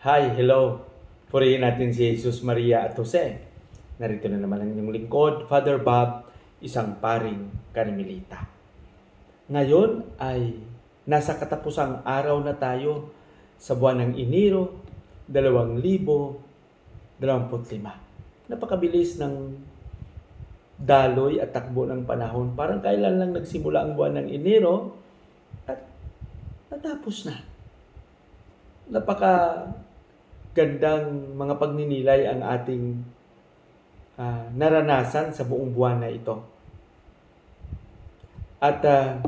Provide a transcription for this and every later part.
Hi, hello. Purihin natin si Jesus Maria at Jose. Narito na naman ang inyong lingkod, Father Bob, isang paring Carmelita. Ngayon ay nasa katapusang araw na tayo sa buwan ng Enero 2025. Napakabilis ng daloy at takbo ng panahon. Parang kailan lang nagsimula ang buwan ng Enero at natapos na. Napaka gandang mga pagninilay ang ating ah, naranasan sa buong buwan na ito. At ah,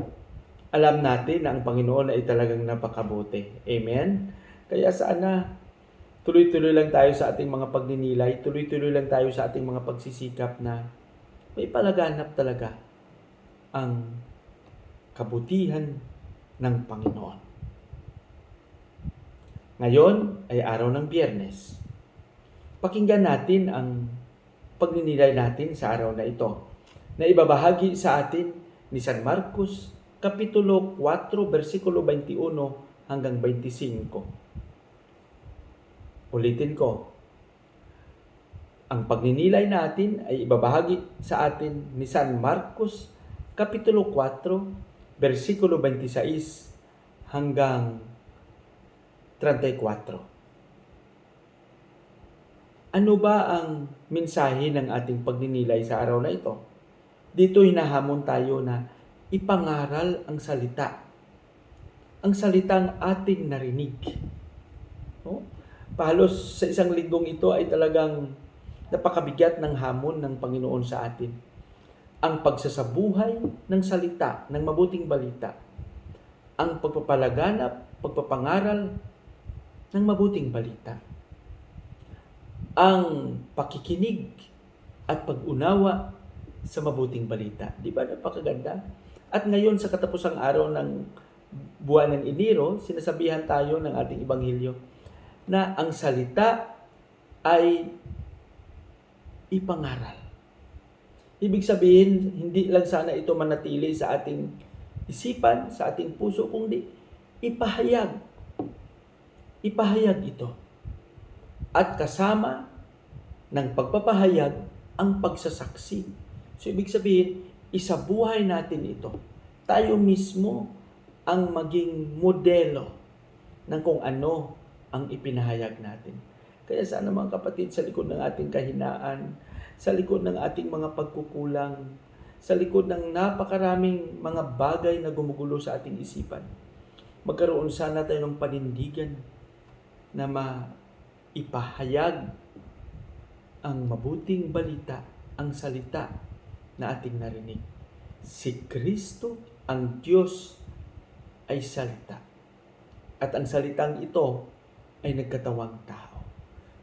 alam natin na ang Panginoon ay talagang napakabuti. Amen? Kaya sana tuloy-tuloy lang tayo sa ating mga pagninilay, tuloy-tuloy lang tayo sa ating mga pagsisikap na may palaganap talaga ang kabutihan ng Panginoon. Ngayon ay araw ng biyernes. Pakinggan natin ang pagninilay natin sa araw na ito na ibabahagi sa atin ni San Marcos Kapitulo 4, versikulo 21 hanggang 25. Ulitin ko, ang pagninilay natin ay ibabahagi sa atin ni San Marcos Kapitulo 4, versikulo 26 hanggang 34. Ano ba ang mensahe ng ating pagninilay sa araw na ito? Dito hinahamon tayo na ipangaral ang salita. Ang salitang ating narinig. No? Pahalos sa isang linggong ito ay talagang napakabigat ng hamon ng Panginoon sa atin. Ang pagsasabuhay ng salita, ng mabuting balita. Ang pagpapalaganap, pagpapangaral ng mabuting balita. Ang pakikinig at pag-unawa sa mabuting balita. Di ba napakaganda? At ngayon sa katapusang araw ng buwan ng Enero, sinasabihan tayo ng ating Ibanghilyo na ang salita ay ipangaral. Ibig sabihin, hindi lang sana ito manatili sa ating isipan, sa ating puso, kundi ipahayag. Ipahayag ito. At kasama ng pagpapahayag ang pagsasaksi. So, ibig sabihin, isabuhay natin ito. Tayo mismo ang maging modelo ng kung ano ang ipinahayag natin. Kaya sana mga kapatid, sa likod ng ating kahinaan, sa likod ng ating mga pagkukulang, sa likod ng napakaraming mga bagay na gumugulo sa ating isipan, magkaroon sana tayo ng panindigan na maipahayag ang mabuting balita, ang salita na ating narinig. Si Kristo, ang Diyos, ay salita. At ang salitang ito ay nagkatawang tao.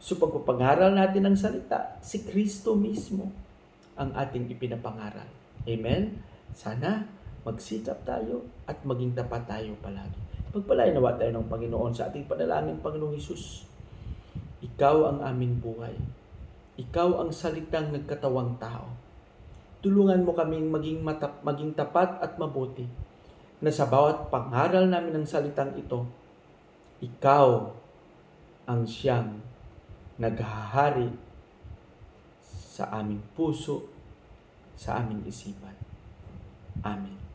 So pagpapangaral natin ng salita, si Kristo mismo ang ating ipinapangaral. Amen? Sana magsikap tayo at maging tapat tayo palagi. Pagpalain nawa tayo ng Panginoon sa ating panalangin, Panginoong Hesus. Ikaw ang aming buhay. Ikaw ang salitang nagkatawang tao. Tulungan mo kaming maging, matap, maging tapat at mabuti na sa bawat pangaral namin ng salitang ito, ikaw ang siyang naghahari sa aming puso, sa aming isipan. Amen.